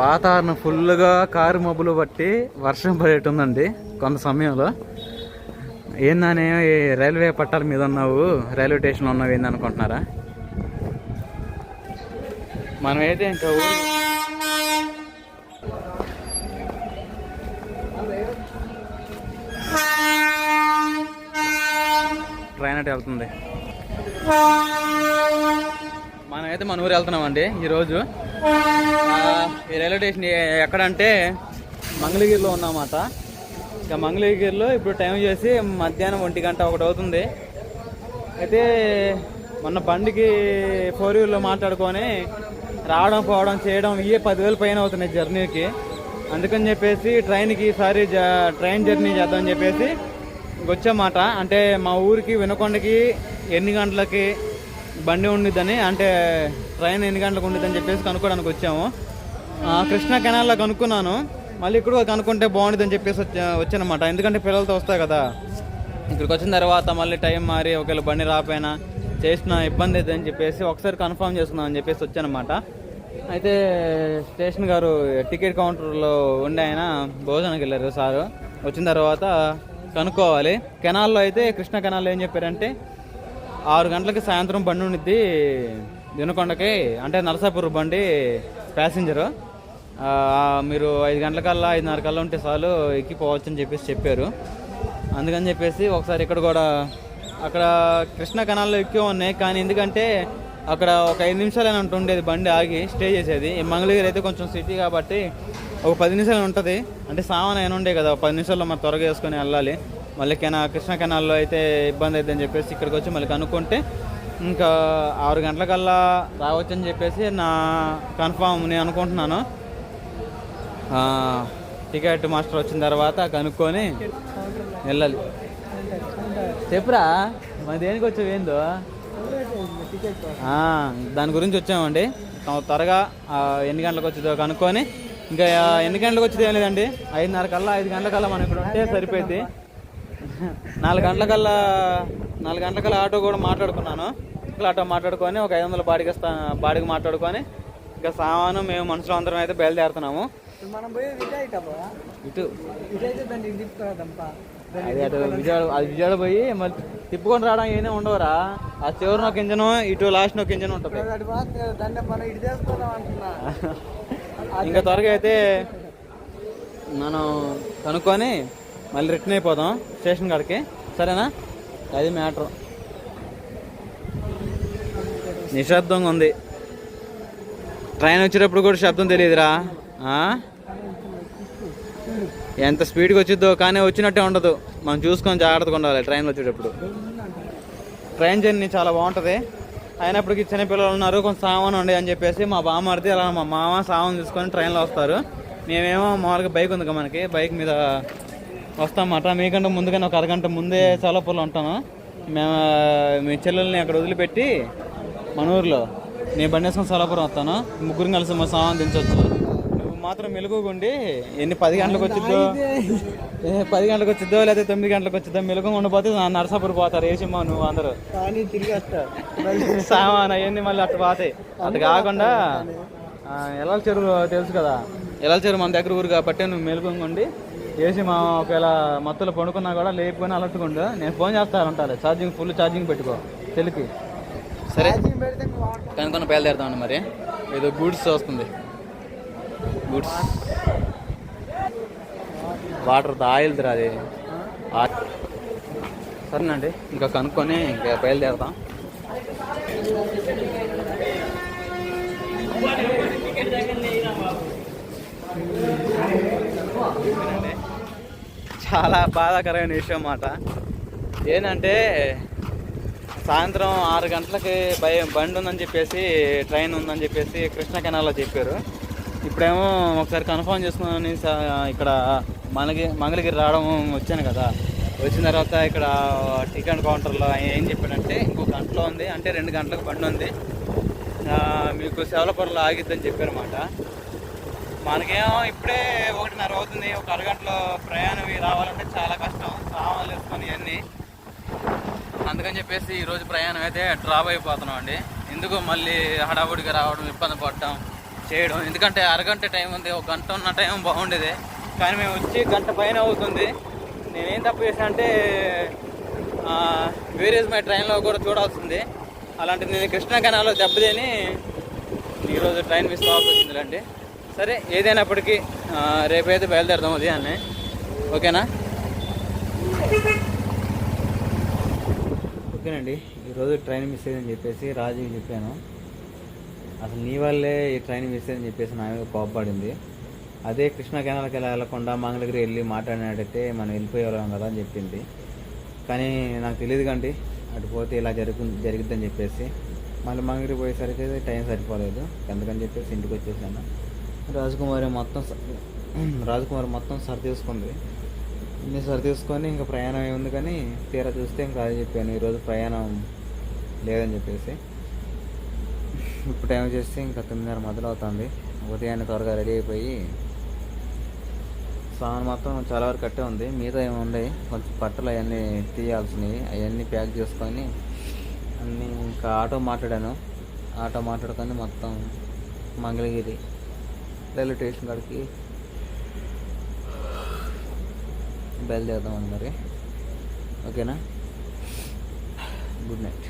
వాతావరణం ఫుల్గా కారు మబ్బులు బట్టి వర్షం పడేటుందండి కొంత సమయంలో. ఏందనే ఈ రైల్వే పట్టాల మీద ఉన్నావు రైల్వే స్టేషన్లో ఉన్నావు ఏందనుకుంటున్నారా? మనమైతే ఇంకా ట్రైన్ అటు వెళ్తుంది. మనమైతే మన ఊరు వెళ్తున్నామండి ఈరోజు. ఈ రైల్వే స్టేషన్ ఎక్కడంటే మంగళగిరిలో ఉన్నమాట. ఇక మంగళగిరిలో ఇప్పుడు టైం చేసి మధ్యాహ్నం ఒంటి గంట ఒకటి అవుతుంది. అయితే మొన్న బండికి ఫోర్ వీలర్లో మాట్లాడుకొని రావడం పోవడం చేయడం ఇవే పదివేల పైన అవుతున్నాయి జర్నీకి. అందుకని చెప్పేసి ట్రైన్కి ఈసారి జ- ట్రైన్ జర్నీ చేద్దామని చెప్పేసి వచ్చామాట. అంటే మా ఊరికి వినకొండకి ఎన్ని గంటలకి బండి ఉండిద్దని అంటే ట్రైన్ ఎన్ని గంటలకు ఉండిద్దని చెప్పేసి కనుక్కోవడానికి వచ్చాము. కృష్ణా కెనాల్లో కనుక్కున్నాను. మళ్ళీ ఇక్కడ కనుక్కుంటే బాగుంటుందని చెప్పేసి వచ్చానమాట ఎందుకంటే పిల్లలతో వస్తాయి కదా. ఇక్కడికి వచ్చిన తర్వాత మళ్ళీ టైం మారి ఒకవేళ బండి రాపోయినా చేసిన ఇబ్బంది అవుతుంది అని చెప్పేసి ఒకసారి కన్ఫర్మ్ చేసుకుందాం అని చెప్పేసి వచ్చానమాట అయితే స్టేషన్ గారు టికెట్ కౌంటర్లో ఉండే ఆయన భోజనానికి వెళ్ళారు సారు. వచ్చిన తర్వాత కనుక్కోవాలి. కెనాల్లో అయితే కృష్ణ కెనాల్లో ఏం చెప్పారంటే ఆరు గంటలకి సాయంత్రం బండి ఉండిద్ది దినకొండకి అంటే నరసాపూర్ బండి ప్యాసింజరు మీరు ఐదు గంటలకల్లా ఐదున్నర కల్లా ఉంటే చాలు ఎక్కిపోవచ్చు అని చెప్పేసి చెప్పారు. అందుకని చెప్పేసి ఒకసారి ఇక్కడ కూడా అక్కడ కృష్ణ కణాల్లో ఎక్కువ ఉన్నాయి కానీ ఎందుకంటే అక్కడ ఒక ఐదు నిమిషాలైనా ఉంటూ ఉండేది బండి ఆగి స్టే చేసేది. మంగళగిరి అయితే కొంచెం సిటీ కాబట్టి ఒక పది నిమిషాలు ఉంటుంది. అంటే సామాన్ అయినా ఉండే కదా పది నిమిషాల్లో మనం త్వరగా వేసుకొని వెళ్ళాలి. మళ్ళీ కెనా కృష్ణా కెనాల్లో అయితే ఇబ్బంది అవుతుందని చెప్పేసి ఇక్కడికి వచ్చి మళ్ళీ కనుక్కుంటే ఇంకా ఆరు గంటలకల్లా రావచ్చని చెప్పేసి నా కన్ఫామ్ నేను అనుకుంటున్నాను. టికెట్ మాస్టర్ వచ్చిన తర్వాత కనుక్కొని వెళ్ళాలి. చెప్పురా మరి దేనికి వచ్చావు ఏందో? దాని గురించి వచ్చామండి. త్వరగా ఎన్ని గంటలకు వచ్చిందో కనుక్కొని ఇంకా ఎన్ని గంటలకు వచ్చేది ఏం లేదండి. ఐదున్నర కల్లా ఐదు గంటల కల్లా మనం ఇక్కడ ఉంటే సరిపోయింది నాలుగు గంటల కల్లా నాలుగు గంటల కల్లా ఆటో కూడా మాట్లాడుకున్నాను. ఇంకా ఆటో మాట్లాడుకొని ఒక ఐదు వందల బాడికి వస్తా బాడికి మాట్లాడుకొని ఇంకా సామాను మేము మనుషులు అందరం అయితే బయలుదేరుతున్నాము. మనం ఇటు. అది అటు విజయవాడ అది విజయవాడ పోయి మళ్ళీ తిప్పుకొని రావడం ఏమైనా ఉండవురా. ఆ చివరిన ఒక ఇంజను ఇటు లాస్ట్ ఒక ఇంజన్ ఉంటుంది. ఇంకా త్వరగా అయితే మనం కనుక్కొని మళ్ళీ రిటర్న్ అయిపోదాం స్టేషన్ కాడికి. సరేనా? అది మ్యాటర్. నిశ్శబ్దంగా ఉంది. ట్రైన్ వచ్చేటప్పుడు కూడా శబ్దం తెలియదురా. ఎంత స్పీడ్గా వచ్చిద్దో కానీ వచ్చినట్టే ఉండదు. మనం చూసుకొని జాగ్రత్తగా ఉండాలి ట్రైన్ వచ్చేటప్పుడు. ట్రైన్ జర్నీ చాలా బాగుంటుంది. అయినప్పటికీ చిన్నపిల్లలు ఉన్నారు కొంచెం సామాన్ ఉండే అని చెప్పేసి మా బామ్మారిది అలా మా మామ సామాన్ తీసుకొని ట్రైన్లో వస్తారు. మేమేమో మామూలుగా బైక్ ఉంది కదా మనకి బైక్ మీద వస్తామన్నమాట మీకంటే ముందుగానే ఒక అరగంట ముందే సోలాపూర్లో ఉంటాను. మేము మీ చెల్లెల్ని అక్కడ వదిలిపెట్టి మన ఊర్లో. నేను బండి వేసుకొని సోలాపురం వస్తాను. ముగ్గురు కలిసి మా సామాన్ దించవచ్చు నువ్వు మాత్రం మెలుగుండి ఎన్ని పది గంటలకు వచ్చిద్దో ఏ పది గంటలకు వచ్చిద్దో లేదా తొమ్మిది గంటలకు వచ్చిద్దో మెలుగు ఉండిపోతే నరసాపురం పోతారు. ఏసిమ్మా నువ్వు అందరూ. సామాన్ అవన్నీ మళ్ళీ అట్లా పోతాయి. అది కాకుండా ఆ, ఎలాల చెరువు తెలుసు కదా? ఎలాల చెరువు మన దగ్గర ఊరు కాబట్టి నువ్వు మెలుగుండి వేసి మా ఒకవేళ మత్తులో పడుకున్నా కూడా లేపుకొని అలట్టుకుండు నేను ఫోన్ చేస్తాను ఉంటాను ఛార్జింగ్ ఫుల్ ఛార్జింగ్ పెట్టుకో. తెలుకి సరే. కనుకొని బయలుదేరుతామండి మరి. ఏదో గూడ్స్ వస్తుంది. గూడ్స్. వాటర్ ఆయిల్ది అది. ఆ- సరేనండి. ఇంకా కనుక్కొని ఇంకా బయలుదేరుతాం చాలా బాధాకరమైన విషయం అన్నమాట. ఏంటంటే సాయంత్రం ఆరు గంటలకి భయం బండి ఉందని చెప్పేసి ట్రైన్ ఉందని చెప్పేసి కృష్ణ కెనాల్లో చెప్పారు. ఇప్పుడేమో ఒకసారి కన్ఫర్మ్ చేసుకున్నాను ఇక్కడ మనకి మంగళగిరి రావడం వచ్చాను కదా. వచ్చిన తర్వాత ఇక్కడ టికెట్ కౌంటర్లో ఏం చెప్పాడంటే ఇంకో గంటలో ఉంది అంటే రెండు గంటలకు బండి ఉంది. మీకు సెవలపురంలో ఆగిద్దని చెప్పారన్నమాట. మనకేమో ఇప్పుడే ఒకటిన్నర అవుతుంది ఒక అరగంటలో ప్రయాణం రావాలంటే చాలా కష్టం. సామాన్లు వేసుకొని ఇవన్నీ అందుకని చెప్పేసి ఈరోజు ప్రయాణం అయితే డ్రాప్ అయిపోతున్నాం అండి. ఎందుకు మళ్ళీ హడావుడిగా రావడం ఇబ్బంది పడటం చేయడం? ఎందుకంటే అరగంట టైం ఉంది ఒక గంట ఉన్న టైం బాగుండేది. కానీ మేము వచ్చి గంట పైన అవుతుంది. నేనేం తప్పు చేశాను అంటే వేరేజ్ మై ట్రైన్లో కూడా చూడాల్సింది. అలాంటిది నేను కృష్ణా కెనాల్లో దెబ్బతిని ఈరోజు ట్రైన్ మిస్ అవ్వాల్సి వచ్చిందిలేండి. సరే ఏదైనప్పటికీ రేపైతే బయలుదేరదాం ఉదయాన్నే. ఓకేనా? ఓకేనండి. ఈరోజు ట్రైన్ మిస్ అయ్యిందని చెప్పేసి రాజుకి చెప్పాను. అసలు నీ వల్లే ఈ ట్రైన్ మిస్ అయ్యిందని చెప్పేసి నా మీద కోపడింది అదే కృష్ణా కెనాల్కి వెళ్ళకుండా మంగళగిరి వెళ్ళి మాట్లాడినట్టయితే మనం వెళ్ళిపోయేవాళ్ళం కదా అని చెప్పింది. కానీ నాకు తెలియదు కండి అటు పోతే ఇలా జరుగు జరిగిద్దని చెప్పేసి. మళ్ళీ మంగళగిరి పోయేసరికి టైం సరిపోలేదు. ఎందుకని చెప్పేసి ఇంటికి వచ్చేసాను. రాజకుమారి మొత్తం రాజకుమారి మొత్తం సరి తీసుకుంది. ఇన్ని సరి తీసుకొని ఇంకా ప్రయాణం అయింది కానీ తీరా చూస్తే ఇంకా అది చెప్పాను ఈరోజు ప్రయాణం లేదని చెప్పేసి. ఇప్పుడు టైం చేస్తే ఇంకా తొమ్మిదిన్నర మొదలవుతుంది ఉదయాన్నే త్వరగా రెడీ అయిపోయి సామాన్ మొత్తం చాలా వరకు కట్టే ఉంది. మిగతా ఏమి ఉన్నాయి కొంచెం బట్టలు అవన్నీ తీయాల్సినవి. అవన్నీ ప్యాక్ చేసుకొని అన్నీ ఇంకా ఆటో మాట్లాడాను. ఆటో మాట్లాడుకొని మొత్తం మంగళగిరి రైల్వే స్టేషన్ కాడికి బయలుదేరదాం మరి. ఓకేనా? Good night.